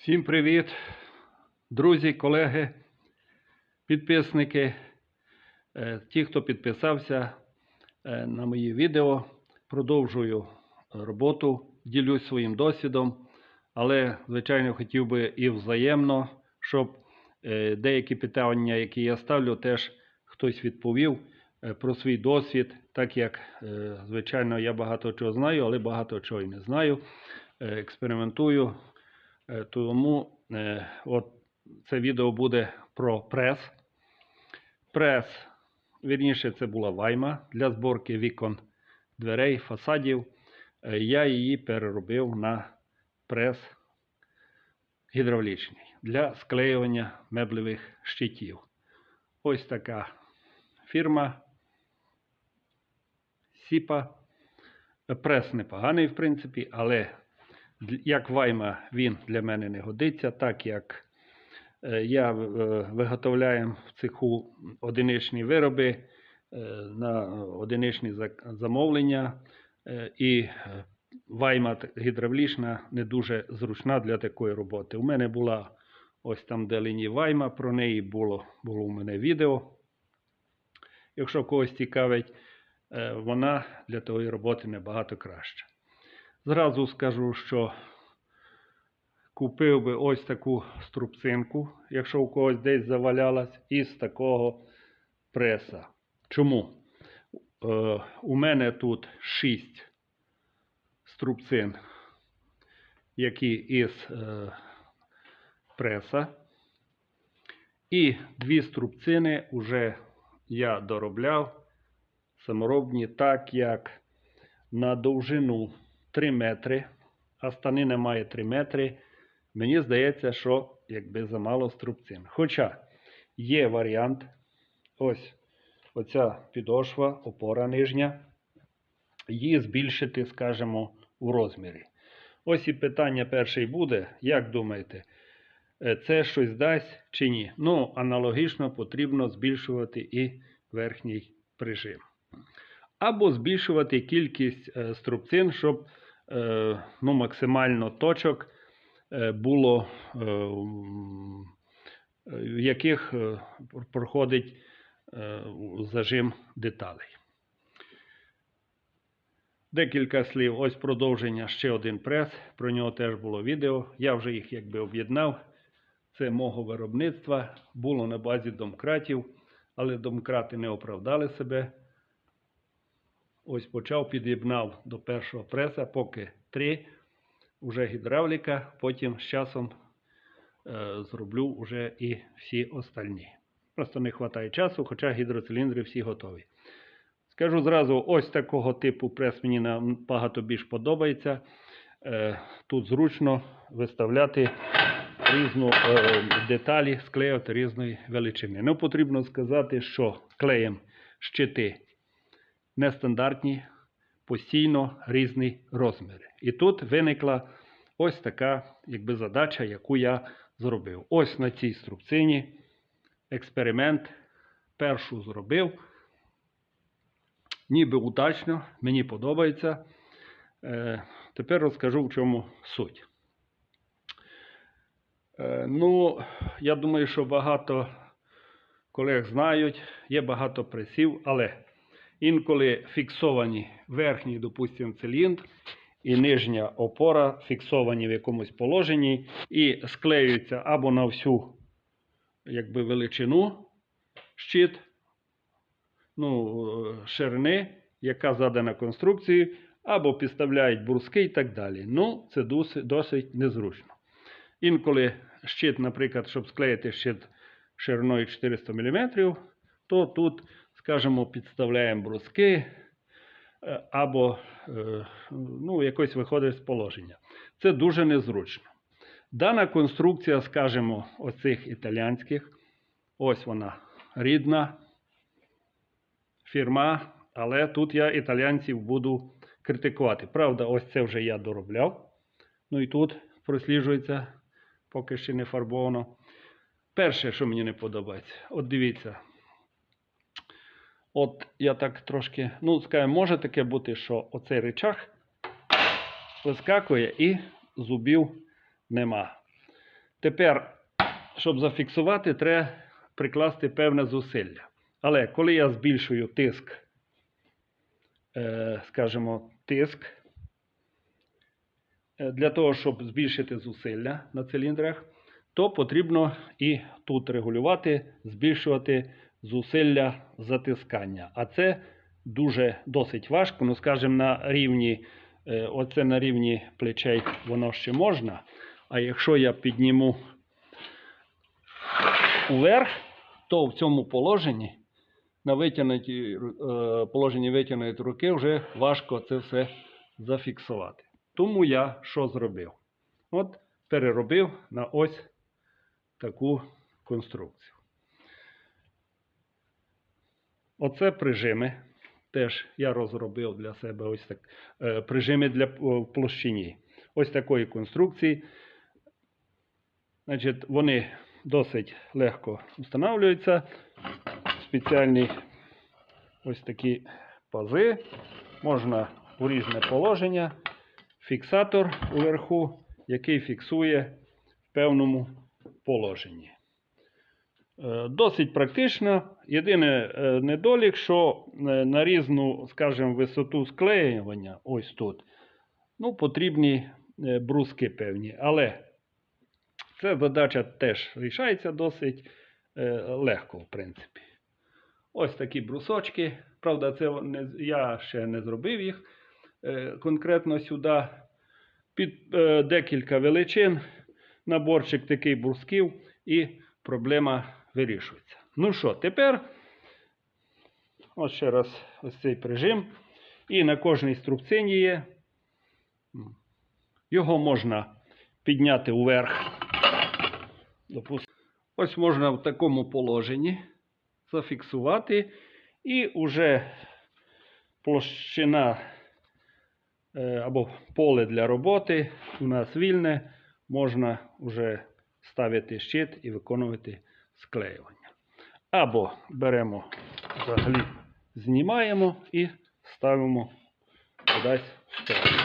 Всім привіт, друзі, колеги, підписники, е, ті, хто підписався е, на мої відео. Продовжую роботу, ділюсь своїм досвідом, але, звичайно, хотів би і взаємно, щоб е, деякі питання, які я ставлю, теж хтось відповів про свій досвід, так як, звичайно, я багато чого знаю, але багато чого і не знаю. Експериментую. Е, Тому е, от це відео буде про прес. Прес, вірніше, це була вайма для зборки вікон, дверей, фасадів. Е, Я її переробив на прес гідравлічний для склеювання меблевих щитів. Ось така фірма Сіпа. Прес непоганий, в принципі, але як вайма він для мене не годиться, так як е, я е, виготовляю в цеху одиничні вироби е, на одиничні замовлення, і вайма гідравлічна не дуже зручна для такої роботи. У мене була ось там де лінії вайма, про неї було, було у мене відео. Якщо когось цікавить, вона для тої роботи набагато краща. Зразу скажу, що купив би ось таку струбцинку, якщо у когось десь завалялась, із такого преса. Чому? Е, у мене тут 6 струбцин, які із е, преса. І дві струбцини вже я доробляв саморобні, так як на довжину 3 метри, а станина має 3 метри. Мені здається, що якби замало струбцин. Хоча є варіант, ось оця підошва, опора нижня, її збільшити, скажімо, у розмірі. Ось і питання перше буде, як думаєте, е, це щось дасть чи ні? Ну, аналогічно потрібно збільшувати і верхній прижим або збільшувати кількість е, струбцин, щоб е, ну, максимально точок е, було, в яких проходить зажим деталей. Декілька слів. Ось продовження ще один прес. Про нього теж було відео. Я вже їх якби об'єднав. Це мого виробництва. Було на базі домкратів, але домкрати не оправдали себе. Ось почав, під'єднав до першого преса, поки три, вже гідравліка, потім з часом е, зроблю вже і всі остальні. Просто не вистачає часу, хоча гідроциліндри всі готові. Скажу зразу, ось такого типу прес мені набагато більш подобається. Е, тут зручно виставляти різну е, деталі, склеювати різної величини. Ну, потрібно сказати, що клеєм щити нестандартні, постійно різні розміри. І тут виникла ось така якби, задача, яку я зробив. Ось на цій струбцині експеримент першу зробив. Ніби удачно, мені подобається. Е, тепер розкажу, в чому суть. Е, ну, я думаю, що багато колег знають, є багато пресів, але інколи фіксовані верхній, допустимо, циліндр і нижня опора фіксовані в якомусь положенні і склеюються або на всю якби, величину щит, ну, ширини, яка задана конструкцією, або підставляють бруски і так далі. Ну, це досить незручно. Інколи щит, наприклад, щоб склеїти щит шириною 400 мм, то тут, скажімо, підставляємо бруски е, або е, ну, якось виходить з положення. Це дуже незручно. Дана конструкція, скажімо, оцих італіянських, ось вона рідна фірма, але тут я італіянців буду критикувати. Правда, ось це вже я доробляв. Ну і тут просліджується, поки ще не фарбовано. Перше, що мені не подобається, от дивіться. От я так трошки, ну, скажімо, може таке бути, що оцей речах вискакує і зубів нема. Тепер, щоб зафіксувати, треба прикласти певне зусилля. Але коли я збільшую тиск, е, скажімо, тиск, е, для того, щоб збільшити зусилля на циліндрах, то потрібно і тут регулювати, збільшувати зусилля затискання. А це дуже досить важко. Ну, скажімо, на рівні, е, оце на рівні плечей воно ще можна. А якщо я підніму уверх, то в цьому положенні, на витягнутій, е, положенні витягнутої руки, вже важко це все зафіксувати. Тому я що зробив? От переробив на ось таку конструкцію. Оце прижими. Теж я розробив для себе ось так е, прижими для п- площині. Ось такої конструкції. Значить, вони досить легко встановлюються. Спеціальні ось такі пази. Можна у різне положення. Фіксатор уверху, який фіксує в певному положенні. Е, Досить практично. Єдине е, недолік, що е, на різну, скажімо, висоту склеювання, ось тут, ну, потрібні бруски певні. Але ця задача теж рішається досить легко, в принципі. Ось такі брусочки. Правда, це не, я ще не зробив їх конкретно сюди. Під декілька величин, наборчик такий брусків, і проблема вирішується. Ну що, тепер ось ще раз ось цей прижим. І на кожній струбцині є. Його можна підняти вверх. Ось можна в такому положенні зафіксувати. І вже площина е, або поле для роботи у нас вільне, можна вже ставити щит і виконувати склеювання. Або беремо взагалі, знімаємо і ставимо кудись в сторону.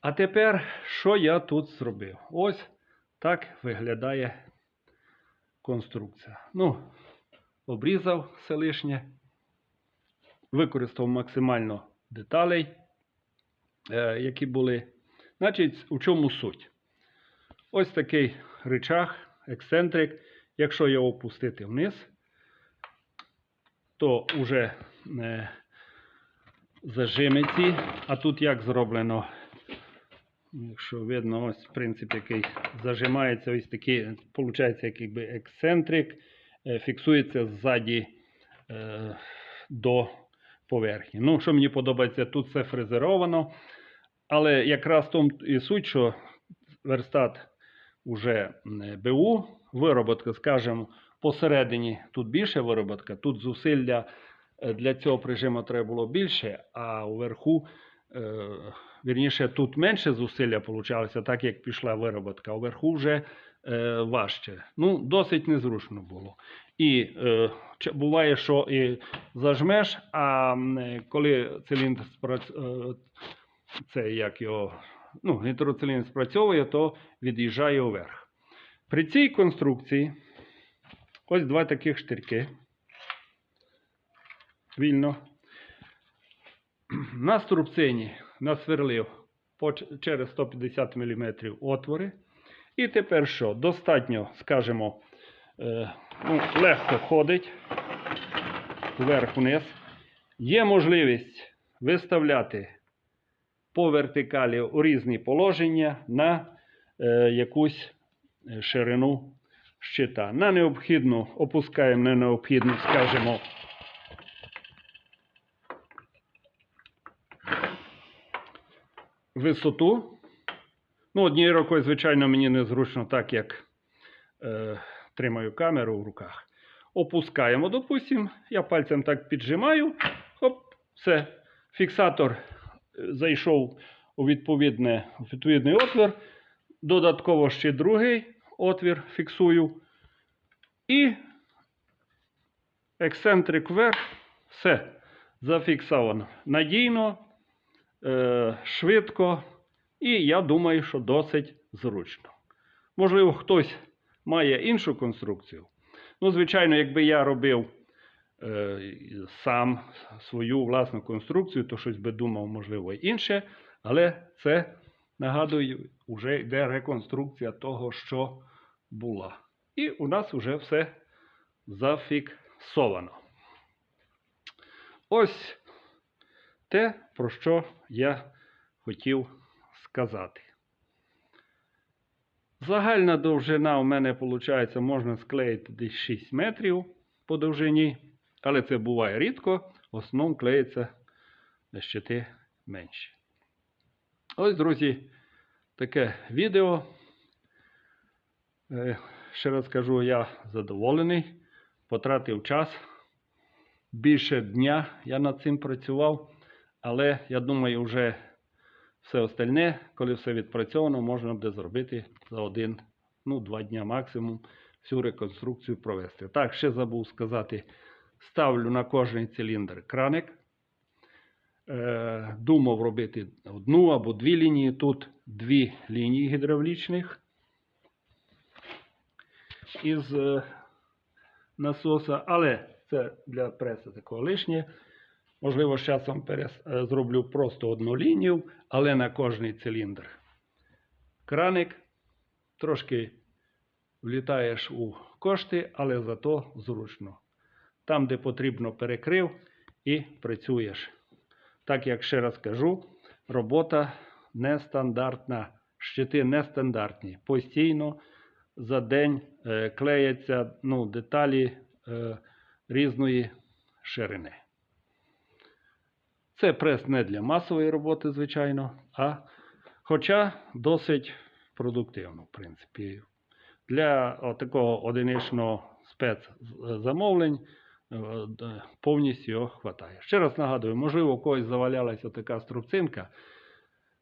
А тепер, що я тут зробив? Ось так виглядає конструкція. Ну, обрізав все лишнє, використав максимально деталей, е, які були. Значить, у чому суть? Ось такий рычаг, ексцентрик. Якщо його опустити вниз, то вже е, зажими ці. А тут як зроблено? Якщо видно, ось принцип, який зажимається, ось такий, виходить, як якби ексцентрик, е, фіксується ззаді е, до поверхні. Ну, що мені подобається, тут все фрезеровано. Але якраз в тому і суть, що верстат уже БУ, вироботка, скажімо, посередині тут більше вироботка, тут зусилля е, для цього прижиму треба було більше, а вверху, е, вірніше, тут менше зусилля получалося, так як пішла вироботка, а вверху вже е, важче. Ну, досить незручно було. І е, буває, що і зажмеш, а коли циліндр спрац- е, це як його, ну, гідроциліндр спрацьовує, то від'їжджає вверх. При цій конструкції ось два таких штирки. Вільно. На струбцині насверлив через 150 мм отвори. І тепер що? Достатньо, скажімо, е, ну, легко ходить вверх-вниз. Є можливість виставляти по вертикалі у різні положення на е, якусь е, ширину щита. На необхідну опускаємо на необхідну, скажімо, висоту. Ну, однією рукою, звичайно, мені незручно, так як е, тримаю камеру в руках. Опускаємо, допустимо, я пальцем так піджимаю, хоп, все. Фіксатор зайшов у відповідний отвір. Додатково ще другий отвір фіксую. І ексцентрик вверх. Все. Зафіксовано. Надійно, е, швидко. І я думаю, що досить зручно. Можливо, хтось має іншу конструкцію. Ну, звичайно, якби я робив сам свою власну конструкцію, то щось би думав, можливо, інше. Але це, нагадую, вже йде реконструкція того, що була. І у нас вже все зафіксовано. Ось те, про що я хотів сказати. Загальна довжина у мене, виходить, можна склеїти десь 6 метрів по довжині, але це буває рідко. В основному клеїться щити менші. Ось, друзі, таке відео. Е, Ще раз кажу, я задоволений, потратив час. Більше дня я над цим працював, але я думаю, вже все остальне, коли все відпрацьовано, можна буде зробити за один, ну, два дня максимум всю реконструкцію провести. Так, ще забув сказати, ставлю на кожний циліндр краник. Е, думав робити одну або дві лінії. Тут дві лінії гідравлічних із е, насоса, але це для преси такого лишнє. Можливо, з часом е, зроблю просто одну лінію, але на кожний циліндр. Краник трошки влітаєш у кошти, але зато зручно. Там, де потрібно, перекрив і працюєш. Так як ще раз кажу, робота нестандартна, щити нестандартні. Постійно за день е, клеяться ну, деталі е, різної ширини. Це прес не для масової роботи, звичайно, а хоча досить продуктивно, в принципі. Для такого одиничного спецзамовлень повністю його хватає. Ще раз нагадую, можливо, у когось завалялася така струбцинка.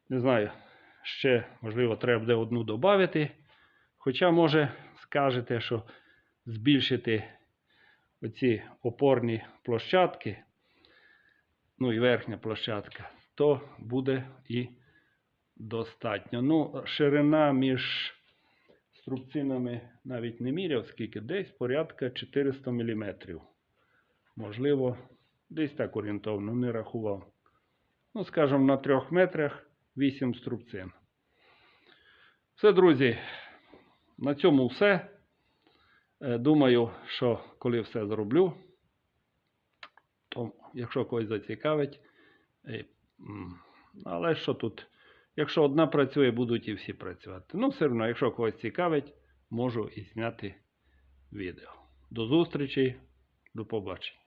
Не знаю, ще, можливо, треба буде одну додати. Хоча, може, скажете, що збільшити оці опорні площадки, ну і верхня площадка, то буде і достатньо. Ну, ширина між струбцинами навіть не міряв, скільки, десь порядка 400 мм. Можливо, десь так орієнтовно, не рахував. Ну, скажімо, на 3 метрах 8 струбцин. Все, друзі, на цьому все. Е, Думаю, що коли все зроблю, то якщо когось зацікавить, е, але що тут? Якщо одна працює, будуть і всі працювати. Ну, все одно, якщо когось цікавить, можу і зняти відео. До зустрічі, до побачення.